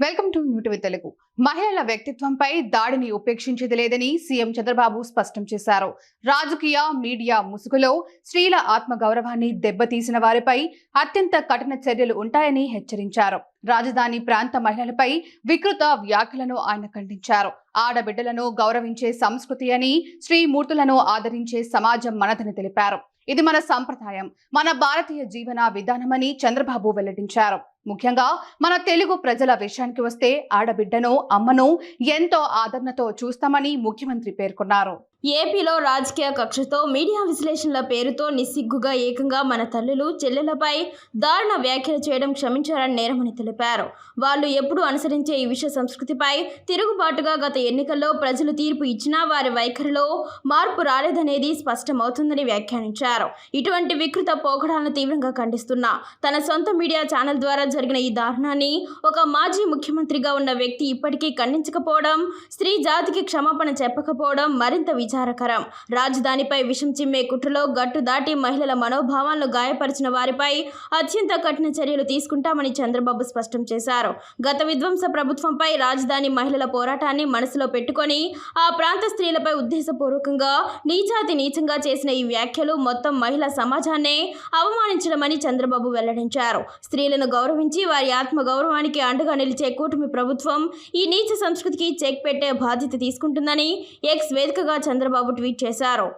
Welcome to New TV Telugu. మహిళల వ్యక్తిత్వంపై దాడిని ఉపేక్షించేది లేదని సీఎం చంద్రబాబు స్పష్టం చేశారు. రాజకీయ మీడియా ముసుగులో స్త్రీల ఆత్మగౌరవాన్ని దెబ్బతీసిన వారిపై అత్యంత కఠిన చర్యలు ఉంటాయని హెచ్చరించారు. రాజధాని ప్రాంత మహిళలపై వికృత వ్యాఖ్యలను ఆయన ఖండించారు. ఆడబిడ్డలను గౌరవించే సంస్కృతి అని శ్రీమూర్తులను ఆదరించే సమాజం మనదని తెలిపారు. ఇది మన సంప్రదాయం మన భారతీయ జీవన విధానమని చంద్రబాబు వెల్లడించారు. ముఖ్యంగా మన తెలుగు ప్రజల విషయానికి వస్తే ఆడబిడ్డను అమ్మను ఎంతో ఆదరణతో చూస్తామని ముఖ్యమంత్రి పేర్కొన్నారు. ఏపీలో రాజకీయ కక్షతో మీడియా విశ్లేషణల పేరుతో నిస్సిగ్గుగా ఏకంగా మన తల్లులు చెల్లెలపై దారుణ వ్యాఖ్యలు చేయడం క్షమించారని నేరమని తెలిపారు. వాళ్ళు ఎప్పుడు అనుసరించే ఈ విషయ సంస్కృతిపై తిరుగుబాటుగా గత ఎన్నికల్లో ప్రజలు తీర్పు ఇచ్చినా వారి వైఖరిలో మార్పు రాలేదనేది స్పష్టమవుతుందని వ్యాఖ్యానించారు. ఇటువంటి వికృత పోకడాలను తీవ్రంగా ఖండిస్తున్నా తన సొంత మీడియా ఛానల్ ద్వారా జరిగిన ఈ దారుణాన్ని ఒక మాజీ ముఖ్యమంత్రిగా ఉన్న వ్యక్తి ఇప్పటికీ ఖండించకపోవడం స్త్రీ జాతికి క్షమాపణ చెప్పకపోవడం మరింత విచారకరం. రాజధానిపై విషం చిమ్మే కుట్రలో గట్టు దాటి మహిళల మనోభావాలను గాయపరిచిన వారిపై అత్యంత కఠిన చర్యలు తీసుకుంటామని చంద్రబాబు స్పష్టం చేశారు. గత విధ్వంస ప్రభుత్వంపై రాజధాని మహిళల పోరాటాన్ని మనసులో పెట్టుకొని ఆ ప్రాంత స్త్రీలపై ఉద్దేశపూర్వకంగా నీచాతి నీచంగా చేసిన ఈ వ్యాఖ్యలు మొత్తం మహిళా సమాజాన్నే అవమానించడమని చంద్రబాబు వెల్లడించారు. స్త్రీలను గౌరవించి వారి ఆత్మ గౌరవానికి అండగా నిలిచే కూటమి ప్రభుత్వం ఈ నీచ సంస్కృతికి చెక్ పెట్టే బాధ్యత తీసుకుంటుందని ఎక్స్ వేదికగా చంద్రబాబు ట్వీట్ చేశారు.